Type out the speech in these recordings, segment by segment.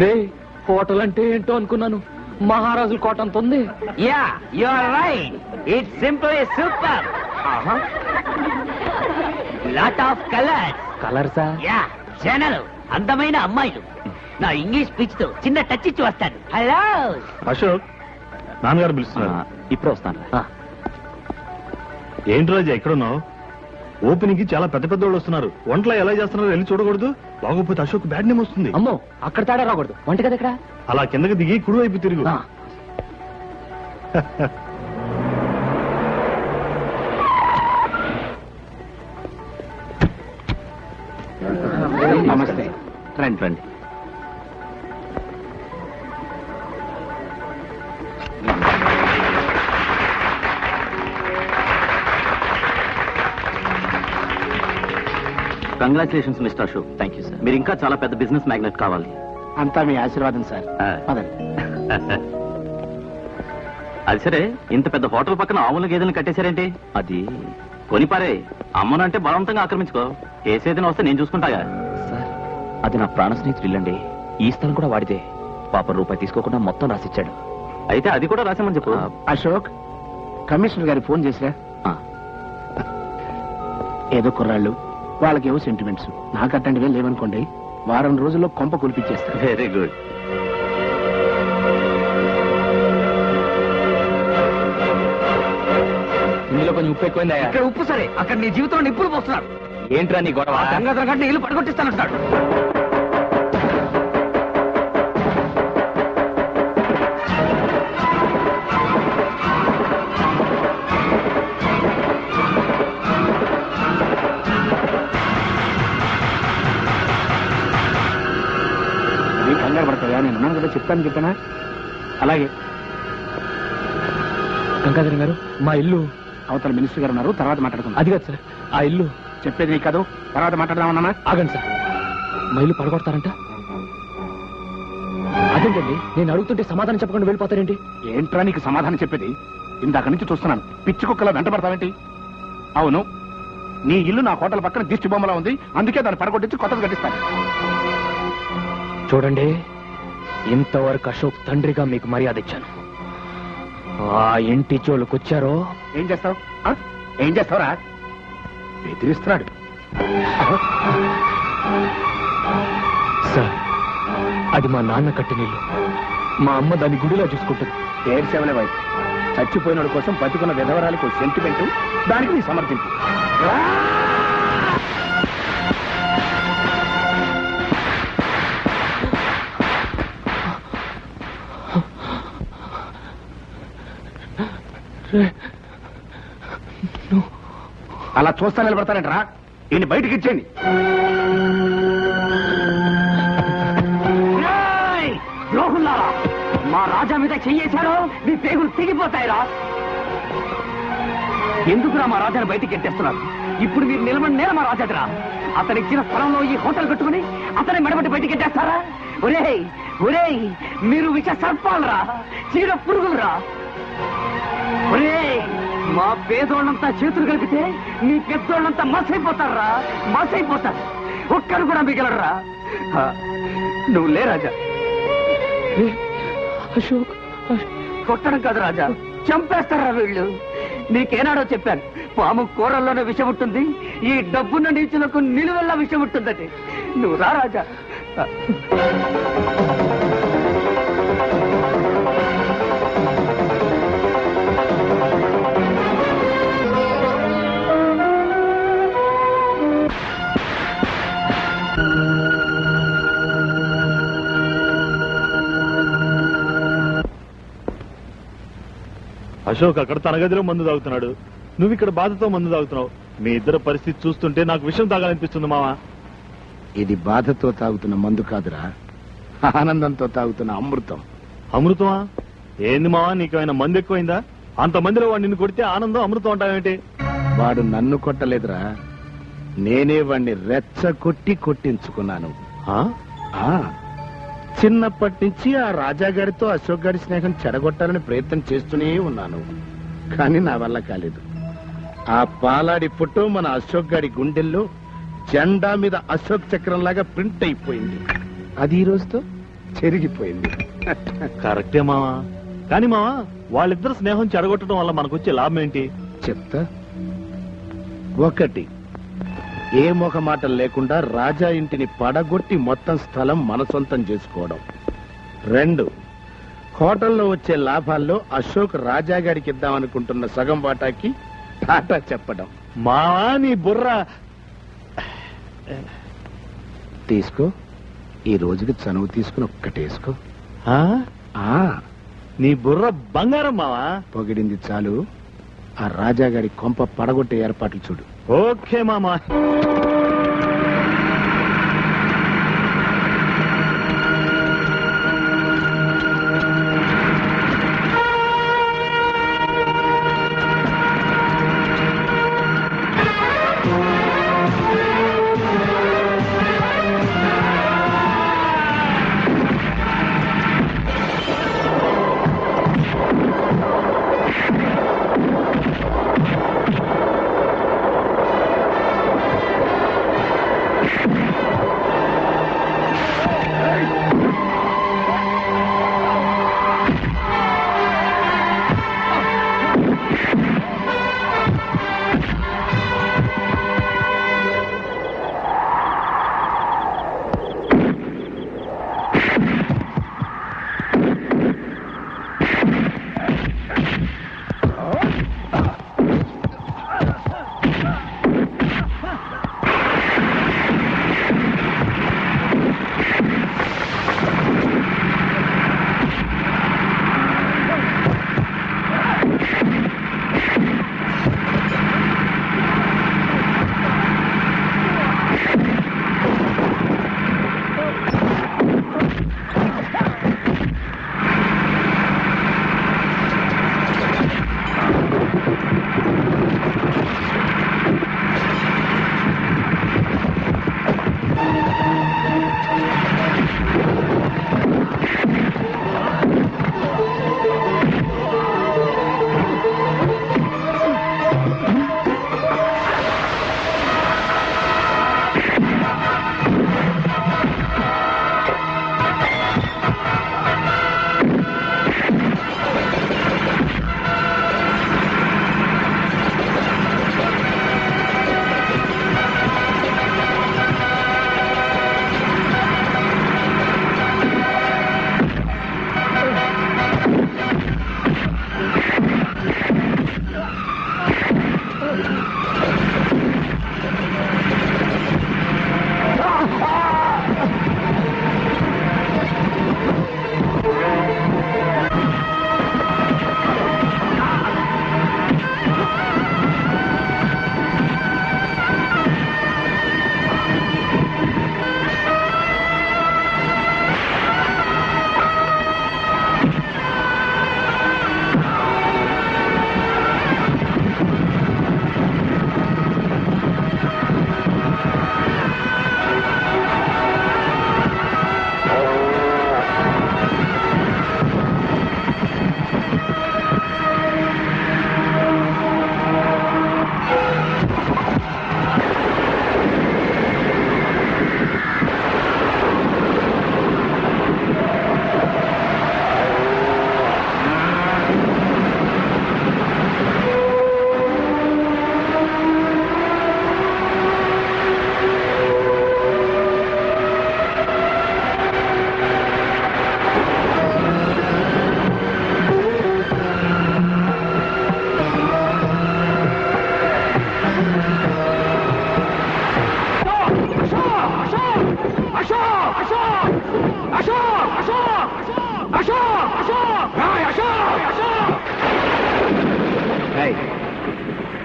రే hotel అంటే ఏంటో అనుకున్నాను. మహారాజుల కోట అంత ఉంది. Ya you are right. It's simple super. Lot of colours కలర్సా ya జనలు అందమైన అమ్మాయిలు. నా ఇంగ్లీష్ స్పీచ్తో చిన్న టచ్ ఇచ్చి వస్తాను. హలో. అశోక్ నాన్నగారు పిలుస్తున్నారు. ఇప్పుడు వస్తాను. ఏంటి రాజా ఎక్కడున్నావు? ఓపెనింగ్కి చాలా పెద్ద పెద్ద వాళ్ళు వస్తున్నారు. వంటలు ఎలా చేస్తున్నారో వెళ్ళి చూడకూడదు. బాగోపోతే అశోక్ బ్యాడ్ నేమ్ వస్తుంది. అమ్మో అక్కడ తేడా రాకూడదు. వంట కదా ఇక్కడ? అలా కిందకి దిగి కుడి వైపు తిరుగు. ఆ. నమస్తే. రండి రండి. Congratulations mister Ashok thank you sir మీరు ఇంకా చాలా పెద్ద బిజినెస్ మ్యాగ్నెట్ కావాలి. అంతా మీ ఆశీర్వాదం సార్ ఆ. పదండి. అది సరే ఇంత పెద్ద హోటల్ పక్కన ఆవుల గేదెలను కట్టేశారేంటి? అది. కొనిపారే అమ్మనంటే బలవంతంగా ఆక్రమించుకో. కేసేదైనా వస్తే నేను చూసుకుంటాగా. సార్ అది నా ప్రాణ స్నేహితుడు అండి ఈ స్థలం కూడా వాడితే పాప రూపాయి తీసుకోకుండా మొత్తం రాసిచ్చాడు. అయితే అది కూడా రాసామని చెప్పు. అశోక్ కమిషనర్ గారి ఫోన్ చేసిరా? ఏదో కుర్రాళ్ళు. వాళ్ళకేవో సెంటిమెంట్స్ నాకు అట్లాంటివే లేవనుకోండి వారం రోజుల్లో కొంప కులిపించేస్తారు వెరీ గుడ్ ఇందులో కొంచెం ఉప్పు ఎక్కువైందా ఇక్కడ ఉప్పు సరే అక్కడ నీ జీవితంలో నిప్పులు పోస్తున్నాడు ఏంట్రా నీ గొడవ? గంగాధర గంట ఇల్లు పడగొట్టిస్తానంటాడు పడతాయా నేను ఉన్నాను కదా చెప్తాను చెప్పానా? అలాగే. గంగాధర్ గారు మా ఇల్లు అవతల మినిస్టర్ గారు ఉన్నారు తర్వాత మాట్లాడుకుందాం. అది కాదు సార్ ఆ ఇల్లు చెప్పేది నీకు కాదు తర్వాత మాట్లాడదామన్నా ఆగండి సార్. మా ఇల్లు పడగొడతారంట. అదేంటండి? నేను అడుగుతుంటే సమాధానం చెప్పకుండా వెళ్ళిపోతారేంటి? ఏంట్రా నీకు సమాధానం చెప్పేది? ఇందాక నుంచి చూస్తున్నాను. పిచ్చి కుక్కలా వెంట పడతావేంటి అవును. నీ ఇల్లు నా హోటల్ పక్కన దిష్టి బొమ్మలా ఉంది. అందుకే దాన్ని పడగొట్టించి కొత్తది కట్టిస్తాను. చూడండి. ఇంతవరకు అశోక్ తండ్రిగా మీకు మర్యాద ఇచ్చాను. ఆ ఇంటి జోలుకొచ్చారో? ఏం చేస్తావు? ఏం చేస్తావురా? బెదిరిస్తున్నాడు. సార్ అది మా నాన్న కట్టిన ఇల్లు. మా అమ్మ దాని గుడిలో చూసుకుంటుంది. ఏడ్సేవలే వైపు చచ్చిపోయినోడి కోసం బతుకున్న విధవరాలకు సెంటిమెంట్ దానికి నీ సమర్థింపు. అలా చూస్తా నిలబడతానంటరా? ఈయన బయటికి ఇచ్చేయండి. ఏయ్! మా రాజా మీద చెయ్యేశారో మీ పేగులు తెగిపోతాయిరా ఎందుకురా మా రాజాని బయటికి ఎట్టేస్తున్నారు ఇప్పుడు మీరు నిలబడి నేల మా రాజాదిరా. అతను ఇచ్చిన స్థలంలో ఈ హోటల్ కట్టుకుని అతని మెడబట్టి బయటికి ఎట్టేస్తారా ఒరేయ్ ఒరేయ్ మీరు విష సర్పాలరా చీడ పురుగులరా. మా పేదోళ్ళంతా చేతులు కలిపితే మీ పెద్దోళ్ళంతా మసైపోతారా? మసైపోతారు ఒక్కరు కూడా మిగలరా? నువ్వు లే రాజా. అశోక్ కొట్టడం కాదు రాజా. చంపేస్తారా వీళ్ళు? నీకేనాడో చెప్పాను. పాము కూరల్లోనే విషం ఉంటుంది. ఈ డబ్బున్న నీచులకు నిలువెల్లా విషం ఉంటుందటి. నువ్వు రా రాజా. అశోక్ అక్కడ తన గదిలో మందు తాగుతున్నాడు. నువ్వు ఇక్కడ బాధతో మందు తాగుతున్నావు. మీ ఇద్దరు పరిస్థితి చూస్తుంటే నాకు విషయం తాగాలనిపిస్తుంది మావా. ఇది బాధతో తాగుతున్న మందు కాదురా. ఆనందంతో తాగుతున్న అమృతం. అమృతమా? ఏంది మావా నీకేమైనా మందు ఎక్కువైందా? అంత మందిలో వాడు నిన్ను కొడితే ఆనందం అమృతం అంటావేంటి వాడు నన్ను కొట్టలేదురా. నేనే వాణ్ణి రెచ్చ కొట్టి కొట్టించుకున్నాను ఆ? చిన్నప్పటి నుంచి ఆ రాజాగారితో అశోక్ గారి స్నేహం చెడగొట్టాలని ప్రయత్నం చేస్తూనే ఉన్నాను. కానీ నా వల్ల కాలేదు. ఆ పాలాడి ఫోటో మన అశోక్ గారి గుండెల్లో జెండా మీద అశోక్ చక్రం లాగా ప్రింట్ అయిపోయింది. అది ఈ రోజుతో చెరిగిపోయింది. కరెక్టే మావా. కానీ మావా వాళ్ళిద్దరు స్నేహం చెడగొట్టడం వల్ల మనకొచ్చే లాభం ఏంటి? చెప్తా? ఒకటి. ఏ మొహమాటం లేకుండా రాజా ఇంటిని పడగొట్టి మొత్తం స్థలం మన సొంతం చేసుకోవడం. రెండు హోటల్లో వచ్చే లాభాల్లో అశోక్ రాజా గారికి ఇద్దామనుకుంటున్న సగం వాటాకి టాటా చెప్పడం. మావా నీ బుర్ర. తీసుకో. ఈ రోజుకి చనువు తీసుకుని ఒక్కటేసుకో ఆ? ఆ నీ బుర్ర బంగారం మావా. పొగిడింది చాలు. ఆ రాజాగారి కొంప పడగొట్టే ఏర్పాట్లు చూడు. Okay, Mama.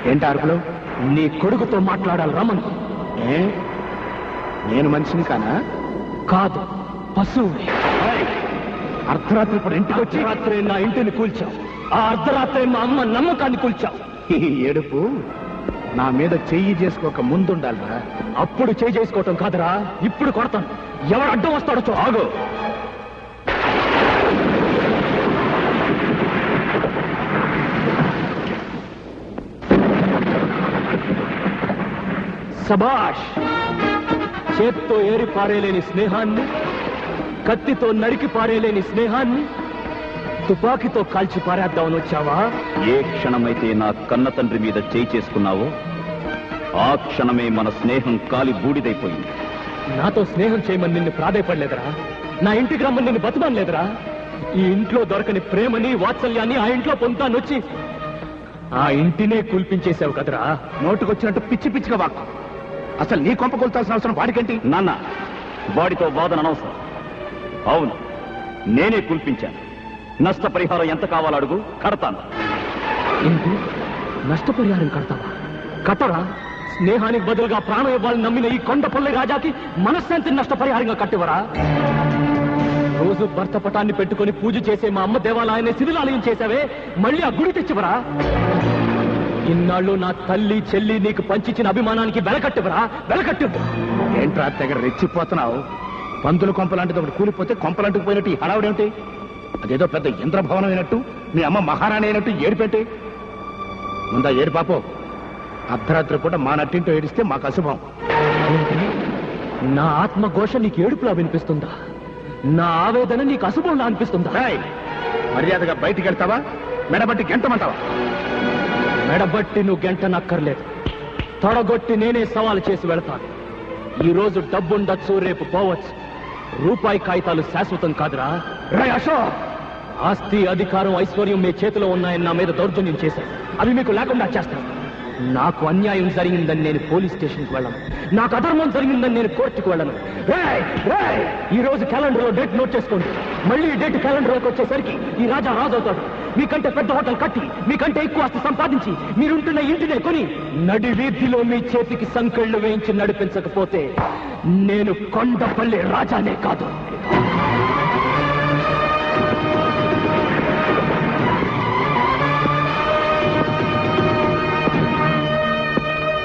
ఏంటి అరుపులు? నీ కొడుకుతో మాట్లాడాలి రమను ఏ? నేను మనిషిని కానా? కాదు పశువు. అర్ధరాత్రి ఇప్పుడు ఇంటికి వచ్చి అర్ధరాత్రి నా ఇంటిని కూల్చావు. ఆ అర్ధరాత్రి మా అమ్మ నమ్మకాన్ని కూల్చావు. ఈ ఏడుపు నా మీద చెయ్యి చేసుకోక ముందుండాలిరా. అప్పుడు చేయి చేసుకోవటం కాదురా ఇప్పుడు కొడతాను. ఎవడు అడ్డం వస్తాడో ఆగు. సబాష్ చేత్తో ఏరి పారేలేని స్నేహాన్ని కత్తితో నరికి పారేలేని స్నేహాన్ని తుపాకీతో కాల్చి పారేద్దామని వచ్చావా? ఏ క్షణమైతే నా కన్న తండ్రి మీద చేయి చేసుకున్నావో ఆ క్షణమే మన స్నేహం కాలి బూడిదైపోయింది. నాతో స్నేహం చేయమని నిన్ను ప్రాధాయపడలేదురా. నా ఇంటికి రమ్మని నిన్ను బతమనలేదురా. ఈ ఇంట్లో దొరకని ప్రేమని వాత్సల్యాన్ని ఆ ఇంట్లో పొందుతానొచ్చి ఆ ఇంటినే కూల్పించేశావు కదరా. నోటుకొచ్చినట్టు పిచ్చి పిచ్చిగా వాక్కు. అసలు నీ కొంప కొలుతాల్సిన అవసరం వాడికేంటి? నాన్న వాడితో వాదన అనవసరం. అవును నేనే కుల్పించాను. నష్టపరిహారం ఎంత కావాలో అడుగు కడతాను. ఏంటి? నష్టపరిహారం కడతావా? కట్టరా? స్నేహానికి బదులుగా ప్రాణం ఇవ్వాలని నమ్మిన ఈ కొండపల్లి రాజాకి మనశ్శాంతిని నష్టపరిహారంగా కట్టివరా రోజు భర్త పటాన్ని పెట్టుకొని పూజ చేసే మా అమ్మ దేవాలయాన్ని శిథిలాలయం చేసావే మళ్ళీ ఆ గుడి తెచ్చివరా ఇన్నాళ్ళు నా తల్లి చెల్లి నీకు పంచిచ్చిన అభిమానానికి వెలకట్టివరా? వెలకట్టివ్వు ఏంట్రా తెగ రెచ్చిపోతున్నావు? పందుల కొంప లాంటిది ఒకటి కూలిపోతే కొంపలంటుకు పోయినట్టు ఈ హడావుడేమిటి? అదేదో పెద్ద ఇంద్రభవనం అయినట్టు మీ అమ్మ మహారాణి అయినట్టు ఏడిపెట్టి ముందా ఏడు పాపో. అర్ధరాత్రి పూట మా నట్టింటో ఏడిస్తే మాకు అశుభం? నా ఆత్మఘోష నీకు ఏడుపులా వినిపిస్తుందా? నా ఆవేదన నీకు అశుభంలా అనిపిస్తుందా? రేయ్, మర్యాదగా బయటికి వెళ్తావా మెడబట్టి గెంటమంటావా? మెడబట్టి నువ్వు గంట నక్కర్లేదు తొడగొట్టి నేనే సవాలు చేసి వెళతాను. ఈ రోజు డబ్బుండొచ్చు రేపు పోవచ్చు. రూపాయి కాగితాలు శాశ్వతం కాదురా. రే అశోక్ ఆస్తి అధికారం ఐశ్వర్యం మీ చేతిలో ఉన్నాయని నా మీద దౌర్జన్యం చేశారు. అవి మీకు లేకుండా చేస్తాను. నాకు అన్యాయం జరిగిందని నేను పోలీస్ స్టేషన్కి వెళ్ళను. నాకు అధర్మం జరిగిందని నేను కోర్టుకు వెళ్ళను. ఈ రోజు క్యాలెండర్లో డేట్ నోట్ చేసుకోండి. మళ్ళీ డేట్ క్యాలెండర్లోకి వచ్చేసరికి ఈ రాజా రాజు అవుతాడు మీకంటే పెద్ద హోటల్ కట్టి మీకంటే ఎక్కువ ఆస్తి సంపాదించి మీరుంటున్న ఇంటినే కొని నడి వీధిలో మీ చేతికి సంకెళ్ళు వేయించి నడిపించకపోతే నేను కొండపల్లి రాజానే కాదు.